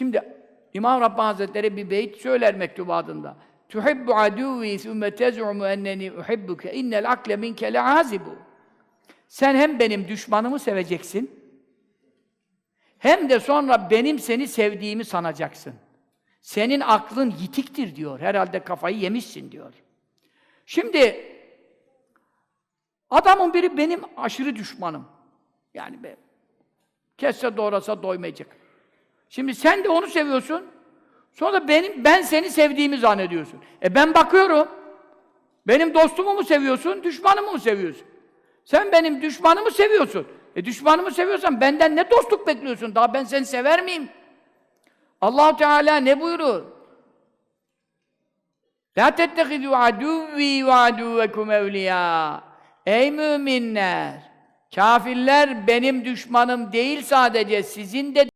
Şimdi İmam Rabbani Hazretleri bir beyt söyler mektubatında. Tuhibbu aduvi thumme tez'umu enneni uhibbuke innel akle minke le'azibu. Sen hem benim düşmanımı seveceksin, hem de sonra benim seni sevdiğimi sanacaksın. Senin aklın yitiktir diyor. Herhalde kafayı yemişsin diyor. Şimdi adamın biri benim aşırı düşmanım. Yani be, kesse doğrasa doymayacak. Şimdi sen de onu seviyorsun. Sonra da benim ben seni sevdiğimi zannediyorsun. E ben bakıyorum. Benim dostumu mu seviyorsun, düşmanımı mı seviyorsun? Sen benim düşmanımı seviyorsun. E düşmanımı seviyorsan benden ne dostluk bekliyorsun? Daha ben seni sever miyim? Allahu Teala ne buyurur? La tettehidu aduvvi ve aduvekum evliya. Ey müminler! Kafirler benim düşmanım değil sadece, sizin de